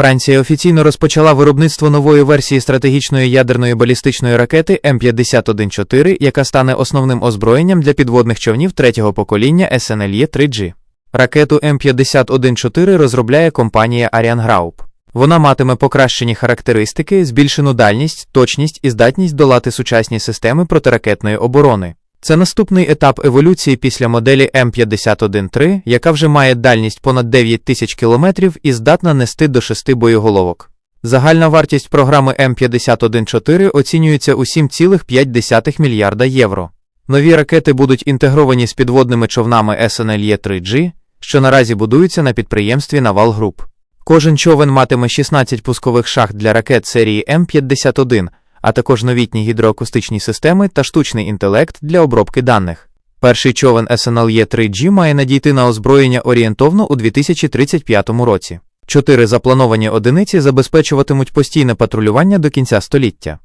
Франція офіційно розпочала виробництво нової версії стратегічної ядерної балістичної ракети М51-4, яка стане основним озброєнням для підводних човнів третього покоління СНЛЄ 3G. Ракету М51-4 розробляє компанія Group. Вона матиме покращені характеристики, збільшену дальність, точність і здатність долати сучасні системи протиракетної оборони. Це наступний етап еволюції після моделі М51-3, яка вже має дальність понад 9 тисяч кілометрів і здатна нести до 6 боєголовок. Загальна вартість програми М51-4 оцінюється у 7,5 мільярда євро. Нові ракети будуть інтегровані з підводними човнами СНЛЄ 3G, що наразі будуються на підприємстві Naval Group. Кожен човен матиме 16 пускових шахт для ракет серії М51, а також новітні гідроакустичні системи та штучний інтелект для обробки даних. Перший човен SNLE 3G має надійти на озброєння орієнтовно у 2035 році. Чотири заплановані одиниці забезпечуватимуть постійне патрулювання до кінця століття.